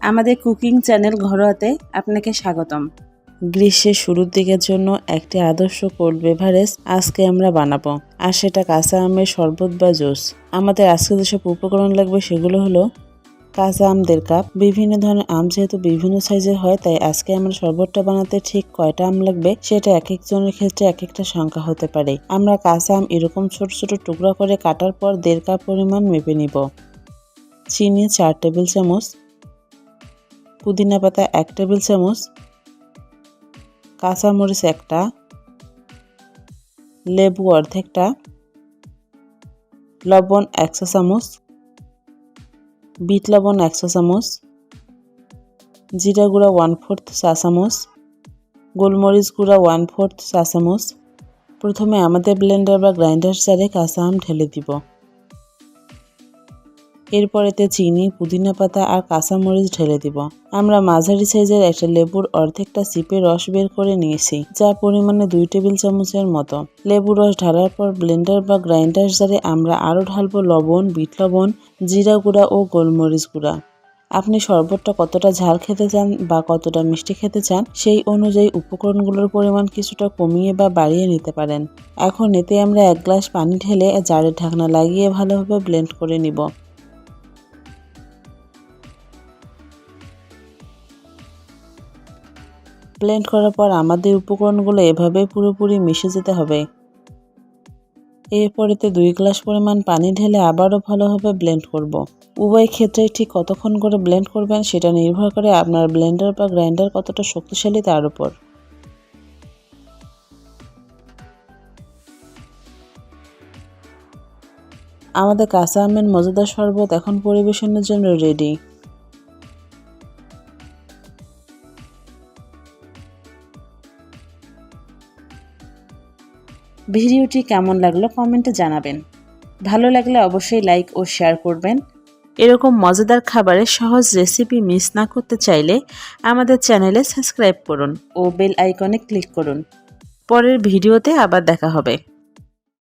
আমাদের cooking channel ঘরোয়াতে আপনাকে স্বাগতম। গ্রীষ্মের শুরুর দিকের জন্য একটি আদর্শ কোল্ড বেভারেজ আজকে আমরা বানাবো, আর সেটা কাঁচা আমের শরবত বা জুস। আমাদের আজকে যেসব উপকরণ লাগবে সেগুলো হলো কাঁচা আম দেড় কাপ, বিভিন্ন ধরনের আম যেহেতু বিভিন্ন সাইজের হয়, তাই আজকে আমরা শরবতটা বানাতে ঠিক কয়টা আম লাগবে সেটা এক একজনের ক্ষেত্রে এক একটা সংখ্যা হতে পারে। আমরা কাঁচা আম এরকম ছোট ছোট টুকরা করে কাটার পর দেড় কাপ পরিমাণ মেপে নিব। চিনি চার টেবিল চামচ পুদিনা পাতা এক টেবিল চামচ, কাঁচামরিচ একটা, লেবু অর্ধেকটা, লবণ একশো চামচ, বিট লবণ একশো চামচ, জিরা গুঁড়া ওয়ান ফোর্থ চা চামচ, গোলমরিচ গুঁড়া ওয়ান ফোর্থ চা চামচ। প্রথমে আমাদের ব্লেন্ডার বা গ্রাইন্ডার জারে কাঁচা আম ঢেলে দিব। এরপরেতে চিনি, পুদিনা পাতা আর কাঁচামরিচ ঢেলে দিব। আমরা মাঝারি সাইজের একটা লেবুর অর্ধেকটা চিপে রস বের করে নিয়েছি, যা পরিমাণে দুই টেবিল চামচের মতো। লেবু রস ঢালার পর ব্লেন্ডার বা গ্রাইন্ডার জারে আমরা আরও ঢালবো লবণ, বিট লবণ, জিরা গুঁড়া ও গোলমরিচ গুঁড়া। আপনি শরবতটা কতটা ঝাল খেতে চান বা কতটা মিষ্টি খেতে চান, সেই অনুযায়ী উপকরণগুলোর পরিমাণ কিছুটা কমিয়ে বা বাড়িয়ে নিতে পারেন। এখন এতে আমরা এক গ্লাস পানি ঢেলে জারের ঢাকনা লাগিয়ে ভালোভাবে ব্লেন্ড করে নিব। ব্লেন্ড করার পর আমাদের উপকরণগুলো এভাবে পুরোপুরি মিশে যেতে হবে। এরপরেতে দুই গ্লাস পরিমাণ পানি ঢেলে আবারও ভালোভাবে ব্লেন্ড করব। উভয় ক্ষেত্রে ঠিক কতক্ষণ করে ব্লেন্ড করবেন সেটা নির্ভর করে আপনার ব্লেন্ডার বা গ্রাইন্ডার কতটা শক্তিশালী তার উপর। আমাদের কাঁচা আমের মজাদার শরবত এখন পরিবেশনের জন্য রেডি ভিডিওটি কেমন লাগল কমেন্টে জানাবেন। ভালো লাগলে অবশ্যই লাইক ও শেয়ার করবেন। এরকম মজাদার খাবারের সহজ রেসিপি মিস না করতে চাইলে আমাদের চ্যানেলে সাবস্ক্রাইব করুন ও বেল আইকনে ক্লিক করুন। পরের ভিডিওতে আবার দেখা হবে।